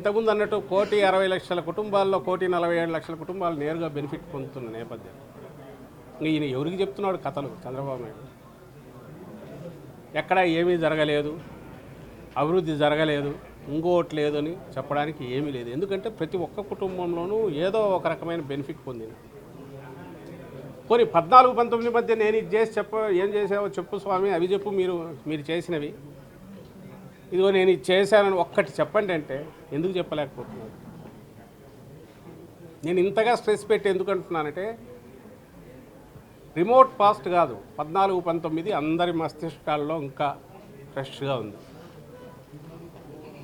ఇంతకుముందు అన్నట్టు కోటి అరవై లక్షల కుటుంబాల్లో కోటి నలభై ఏడు లక్షల కుటుంబాలు నేరుగా బెనిఫిట్ పొందుతున్న నేపథ్యం. ఈయన ఎవరికి చెప్తున్నాడు కథలు చంద్రబాబు నాయుడు? ఎక్కడ ఏమీ జరగలేదు అభివృద్ధి జరగలేదు ఇంకోటి లేదు అని చెప్పడానికి ఏమీ లేదు. ఎందుకంటే ప్రతి ఒక్క కుటుంబంలోనూ ఏదో ఒక రకమైన బెనిఫిట్ పొందింది పోనీ పద్నాలుగు పంతొమ్మిది మధ్య నేను ఇది చేసి చెప్ప ఏం చేసావో చెప్పు స్వామి అవి చెప్పు మీరు మీరు చేసినవి. ఇదిగో నేను ఇది చేశానని ఒక్కటి చెప్పండి అంటే ఎందుకు చెప్పలేకపోతున్నాను? నేను ఇంతగా స్ట్రెస్ పెట్టి ఎందుకు అంటున్నానంటే రిమోట్ పాస్ట్ కాదు. పద్నాలుగు పంతొమ్మిది అందరి మస్తిష్కాల్లో ఇంకా ఫ్రెష్గా ఉంది.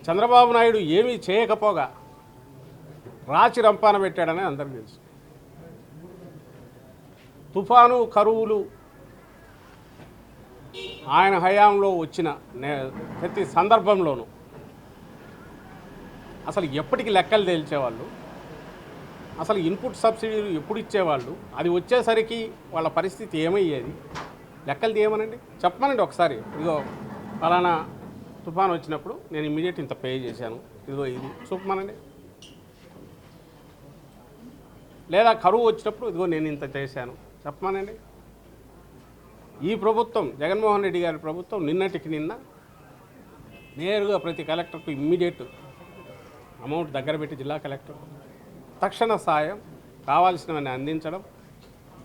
చంద్రబాబు నాయుడు ఏమీ చేయకపోగా రాచి రంపాన పెట్టాడని అందరికీ తెలుసు. తుఫాను కరువులు ఆయన హయాంలో వచ్చిన నే- ప్రతి సందర్భంలోనూ అసలు ఎప్పటికి లెక్కలు తేల్చేవాళ్ళు? అసలు ఇన్పుట్ సబ్సిడీలు ఎప్పుడు ఇచ్చేవాళ్ళు? అది వచ్చేసరికి వాళ్ళ పరిస్థితి ఏమయ్యేది? లెక్కలు తీయమనండి? చెప్పమనండి ఒకసారి. ఇదిగో ఫలానా తుఫాన్ వచ్చినప్పుడు నేను ఇమీడియట్ ఇంత పే చేశాను. ఇదిగో ఇది. చూపమనండి. లేదా కరువు వచ్చినప్పుడు ఇదిగో నేను ఇంత చేశాను. చెప్పమనండి. ఈ ప్రభుత్వం జగన్మోహన్ రెడ్డి గారి ప్రభుత్వం నిన్నటికి నిన్న నేరుగా ప్రతి కలెక్టర్కు ఇమ్మీడియట్ అమౌంట్ దగ్గర పెట్టి జిల్లా కలెక్టర్ తక్షణ సాయం కావాల్సినవన్నీ అందించడం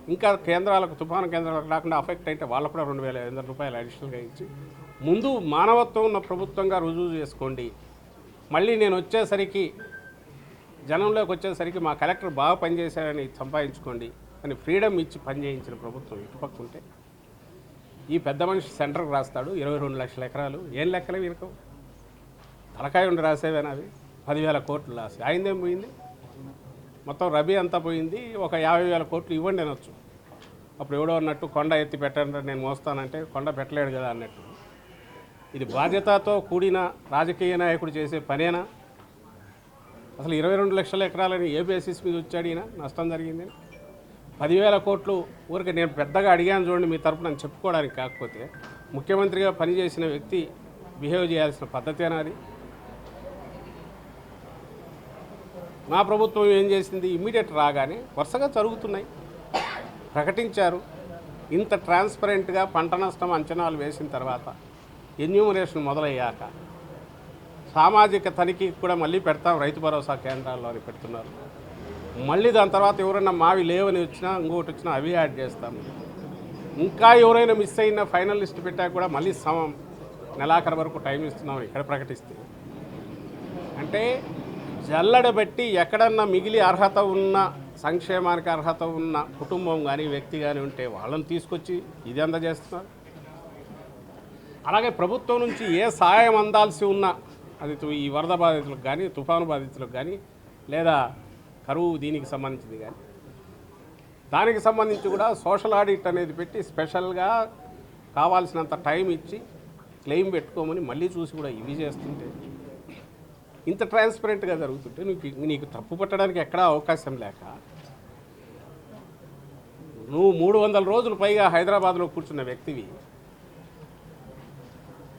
ఇంకా కేంద్రాలకు తుఫాను కేంద్రాలకు రాకుండా అఫెక్ట్ అయితే వాళ్ళకు కూడా రెండు వేల ఐదు వందల రూపాయలు అడిషనల్గా ఇచ్చి ముందు మానవత్వం ఉన్న ప్రభుత్వంగా రుజువు చేసుకోండి. మళ్ళీ నేను వచ్చేసరికి జనంలోకి వచ్చేసరికి మా కలెక్టర్ బాగా పనిచేశారని సంపాదించుకోండి అని ఫ్రీడమ్ ఇచ్చి పనిచేయించిన ప్రభుత్వం ఇటుపక్క ఉంటే ఈ పెద్ద మనిషి సెంటర్కి రాస్తాడు ఇరవై రెండు లక్షల ఎకరాలు. ఏం లెక్కలే వీరికి తలకాయ ఉండి రాసేవేనా అవి? పదివేల కోట్లు రాసి. ఆయనదేం పోయింది? మొత్తం రబీ అంతా పోయింది ఒక యాభై వేల కోట్లు ఇవ్వండి అనొచ్చు అప్పుడు ఎవడో అన్నట్టు కొండ ఎత్తి పెట్టండి నేను మోస్తానంటే కొండ పెట్టలేడు కదా అన్నట్టు. ఇది బాధ్యతతో కూడిన రాజకీయ నాయకుడు చేసే పనేనా? అసలు ఇరవై రెండు లక్షల ఎకరాలని ఏ బేసిస్ మీద వచ్చాడు ఈయన? నష్టం జరిగింది. పదివేల కోట్లు ఊరికి నేను పెద్దగా అడిగాను చూడండి మీ తరపున అని చెప్పుకోవడానికి కాకపోతే ముఖ్యమంత్రిగా పనిచేసిన వ్యక్తి బిహేవ్ చేయాల్సిన పద్ధతేనా అది మా ప్రభుత్వం ఏం చేసింది? ఇమీడియట్ రాగానే వరుసగా జరుగుతున్నాయి. ప్రకటించారు. ఇంత ట్రాన్స్పరెంట్గా పంట నష్టం అంచనాలు వేసిన తర్వాత ఎన్యూమరేషన్ మొదలయ్యాక సామాజిక తనిఖీకి కూడా మళ్ళీ పెడతాం. రైతు భరోసా కేంద్రాల్లో పెడుతున్నారు. మళ్ళీ దాని తర్వాత ఎవరైనా మావి లేవని వచ్చినా ఇంకోటి వచ్చినా అవి యాడ్ చేస్తాము ఇంకా ఎవరైనా మిస్ అయిన ఫైనల్ లిస్ట్ పెట్టాక కూడా మళ్ళీ సమం నెలాఖరు వరకు టైం ఇస్తున్నాం ఇక్కడ ప్రకటిస్తే. అంటే జల్లడబెట్టి ఎక్కడన్నా మిగిలి అర్హత ఉన్న సంక్షేమానికి అర్హత ఉన్న కుటుంబం కానీ వ్యక్తి కానీ ఉంటే వాళ్ళని తీసుకొచ్చి ఇది అందజేస్తున్నారు అలాగే ప్రభుత్వం నుంచి ఏ సహాయం అందాల్సి ఉన్నా అది ఈ వరద బాధితులకు కానీ తుఫాను బాధితులకు కానీ లేదా కరువు దీనికి సంబంధించింది కానీ. దానికి సంబంధించి కూడా సోషల్ ఆడిట్ అనేది పెట్టి స్పెషల్గా కావాల్సినంత టైం ఇచ్చి క్లెయిమ్ పెట్టుకోమని మళ్ళీ చూసి కూడా ఇవి చేస్తుంటే ఇంత ట్రాన్స్పరెంట్గా జరుగుతుంటే నీకు నీకు తప్పు పట్టడానికి ఎక్కడా అవకాశం లేక నువ్వు మూడు వందల రోజులు పైగా హైదరాబాద్లో కూర్చున్న వ్యక్తివి.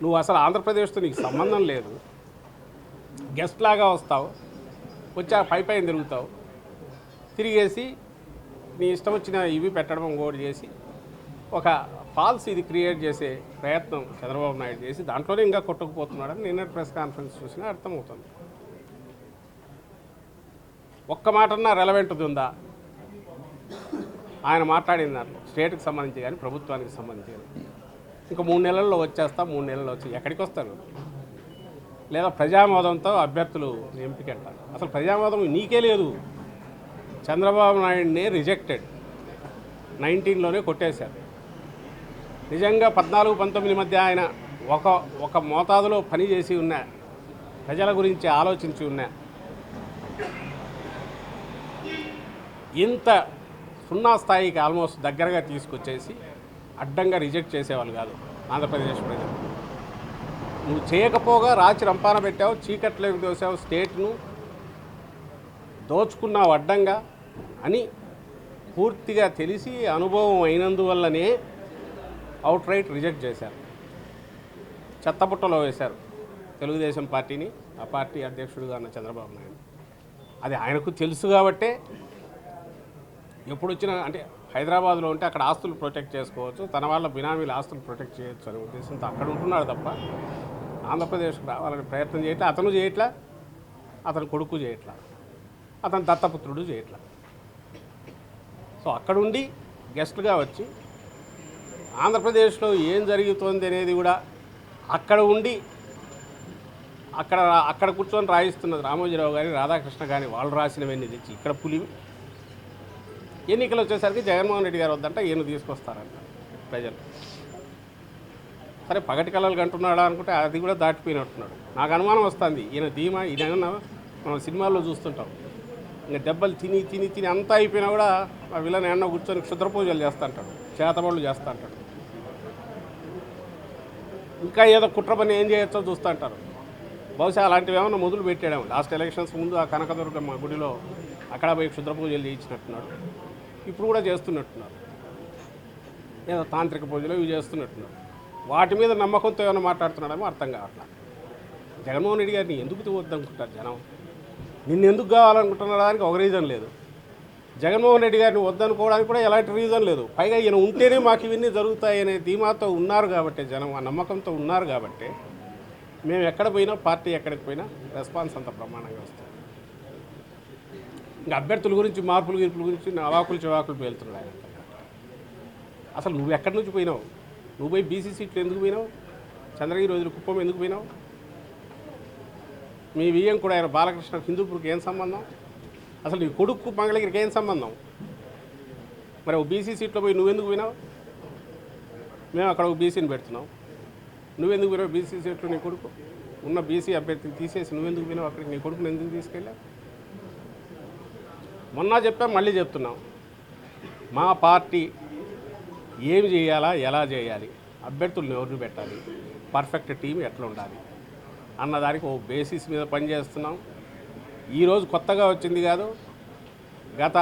నువ్వు అసలు ఆంధ్రప్రదేశ్తో నీకు సంబంధం లేదు. గెస్ట్ లాగా వస్తావు వచ్చా పై పైన తిరుగుతావు. తిరిగేసి నీ ఇష్టం వచ్చిన ఇవి పెట్టడం ఇంకోటి చేసి ఒక ఫాల్స్ ఇది క్రియేట్ చేసే ప్రయత్నం చంద్రబాబు నాయుడు చేసి దాంట్లోనే ఇంకా కొట్టుకుపోతున్నాడని నిన్న ప్రెస్ కాన్ఫరెన్స్ చూసినా అర్థమవుతుంది. ఒక్క మాటన్నా రెలవెంట్ ఉందా? ఆయన మాట్లాడిన దాంట్లో స్టేట్కి సంబంధించి కానీ ప్రభుత్వానికి సంబంధించి కానీ. ఇంకా మూడు నెలల్లో వచ్చేస్తా మూడు నెలల్లో వచ్చి ఎక్కడికి వస్తారు? లేదా ప్రజామోదంతో అభ్యర్థులు ఎంపిక అంటారు. అసలు ప్రజామోదం నీకే లేదు. చంద్రబాబు నాయుడిని రిజెక్టెడ్. నైన్టీన్లోనే కొట్టేశారు. నిజంగా పద్నాలుగు పంతొమ్మిది మధ్య ఆయన ఒక ఒక మోతాదులో పనిచేసి ఉన్న ప్రజల గురించి ఆలోచించి ఉన్న ఇంత సున్నా స్థాయికి ఆల్మోస్ట్ దగ్గరగా తీసుకొచ్చేసి అడ్డంగా రిజెక్ట్ చేసేవాళ్ళు కాదు ఆంధ్రప్రదేశ్ ప్రజలు. నువ్వు చేయకపోగా రాచి రంపాన పెట్టావు చీకట్లోకి దోసావు స్టేట్ను దోచుకున్నావు అడ్డంగా. అని పూర్తిగా తెలిసి అనుభవం అయినందువల్లనే అవుట్ రైట్ రిజెక్ట్ చేశారు. చెత్తబుట్టలో వేశారు తెలుగుదేశం పార్టీని ఆ పార్టీ అధ్యక్షుడుగా ఉన్న చంద్రబాబు నాయుడు. అది ఆయనకు తెలుసు కాబట్టే ఎప్పుడు వచ్చినా అంటే హైదరాబాద్లో ఉంటే అక్కడ ఆస్తులు ప్రొటెక్ట్ చేసుకోవచ్చు తన వాళ్ళ బినామీల ఆస్తులు ప్రొటెక్ట్ చేయొచ్చు అనే ఉద్దేశంతో అక్కడ ఉంటున్నాడు తప్ప ఆంధ్రప్రదేశ్కు రావాలని ప్రయత్నం చేయట్లా అతను చేయట్లా అతని కొడుకు చేయట్లా అతని దత్తపుత్రుడు చేయట్లా. సో అక్కడుండి గెస్ట్గా వచ్చి ఆంధ్రప్రదేశ్లో ఏం జరుగుతోంది అనేది కూడా అక్కడ ఉండి అక్కడ అక్కడ కూర్చొని రాయిస్తున్నది రామోజీరావు కానీ రాధాకృష్ణ కానీ వాళ్ళు రాసినవన్నీ తెచ్చి ఇక్కడ పులివి ఎన్నికలు వచ్చేసరికి జగన్మోహన్ రెడ్డి గారు వద్దంట ఈయన తీసుకొస్తారంట ప్రజలు. సరే పగటి కళలు కంటున్నాడా అనుకుంటే అది కూడా దాటిపోయినట్టున్నాడు. నాకు అనుమానం వస్తుంది. ఈయన ధీమా ఈయన మనం సినిమాల్లో చూస్తుంటాం. ఇంకా దెబ్బలు తిని తిని తిని అంతా అయిపోయినా కూడా ఆ విలన్ ఎన్న కూర్చొని క్షుద్ర పూజలు చేస్తా అంటాడు చేతబడులు చేస్తా అంటాడు ఇంకా ఏదో కుట్ర పని ఏం చేయొచ్చో చూస్తూ అంటారు బహుశా అలాంటివి ఏమైనా మొదలు పెట్టాడేమో. లాస్ట్ ఎలక్షన్స్ ముందు ఆ కనకదుర్గమ్మ గుడిలో అక్కడ పోయి క్షుద్ర పూజలు చేయించినట్టున్నాడు ఇప్పుడు కూడా చేస్తున్నట్టున్నారు. ఏదో తాంత్రిక పూజలు ఇవి చేస్తున్నట్టున్నారు. వాటి మీద నమ్మకంతో ఏమైనా మాట్లాడుతున్నాడేమో అర్థం కావట్లేదు జగన్మోహన్ రెడ్డి గారిని ఎందుకు వద్దనుకుంటారు జనం? నిన్ను ఎందుకు కావాలనుకుంటున్న దానికి ఒక రీజన్ లేదు. జగన్మోహన్ రెడ్డి గారిని వద్దనుకోవడానికి కూడా ఎలాంటి రీజన్ లేదు. పైగా ఈయన ఉంటేనే మాకు ఇవన్నీ జరుగుతాయనే ధీమాతో ఉన్నారు కాబట్టి జనం ఆ నమ్మకంతో ఉన్నారు కాబట్టి మేము ఎక్కడ పోయినా పార్టీ ఎక్కడికి పోయినా రెస్పాన్స్ అంత ప్రమాణంగా వస్తుంది. ఇంకా అభ్యర్థుల గురించి మార్పుల గిర్పుల గురించి అవాకులు చివాకులు పేలుతున్నాడు ఆయన. అసలు నువ్వు ఎక్కడి నుంచి పోయినావు? నువ్వు పోయి బీసీ సీట్లు ఎందుకు పోయినావు? చంద్రగిరి రోజులు కుప్పం ఎందుకు పోయినావు? మీ వియ్యం కూడా ఆయన బాలకృష్ణ హిందూపూర్కి ఏం సంబంధం? అసలు నీ కొడుకు మంగళగిరికి ఏం సంబంధం? మరి ఒక బీసీ సీట్లో పోయి నువ్వెందుకు పోయినావు? మేము అక్కడ ఒక బీసీని పెడుతున్నాం. నువ్వెందుకు పోయినావు బీసీ సీట్లో నీ కొడుకు? ఉన్న బీసీ అభ్యర్థిని తీసేసి నువ్వెందుకు పోయినావు అక్కడికి? నీ కొడుకుని ఎందుకు తీసుకెళ్ళావు? మొన్న చెప్పాం మళ్ళీ చెప్తున్నాం. మా పార్టీ ఏం చేయాలా ఎలా చేయాలి? అభ్యర్థులను ఎవరిని పెట్టాలి? పర్ఫెక్ట్ టీం ఎట్లా ఉండాలి? అన్నదానికి ఓ బేసిస్ మీద పనిచేస్తున్నాం. ఈరోజు కొత్తగా వచ్చింది కాదు గత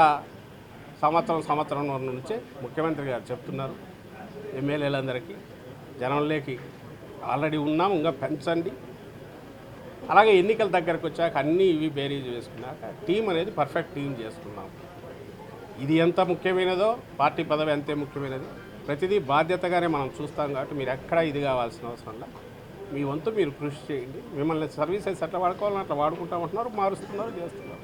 సంవత్సరం సంవత్సరం నుంచే ముఖ్యమంత్రి గారు చెప్తున్నారు. ఎమ్మెల్యేలందరికీ జనంలోకి ఆల్రెడీ ఉన్నాం ఇంకా పెంచండి. అలాగే ఎన్నికల దగ్గరకు వచ్చాక అన్నీ ఇవి బేరీజ్ వేసుకున్నాక టీం అనేది పర్ఫెక్ట్ టీం చేసుకున్నాం. ఇది ఎంత ముఖ్యమైనదో పార్టీ పదవి అంతే ముఖ్యమైనది. ప్రతిదీ బాధ్యతగానే మనం చూస్తాం కాబట్టి మీరు ఎక్కడ ఇది కావాల్సిన అవసరం లేదు. మీ వంతు మీరు కృషి చేయండి. మిమ్మల్ని సర్వీసెస్ ఎట్లా వాడుకోవాలని అట్లా వాడుకుంటామంటున్నారు మారుస్తున్నారు చేస్తున్నారు.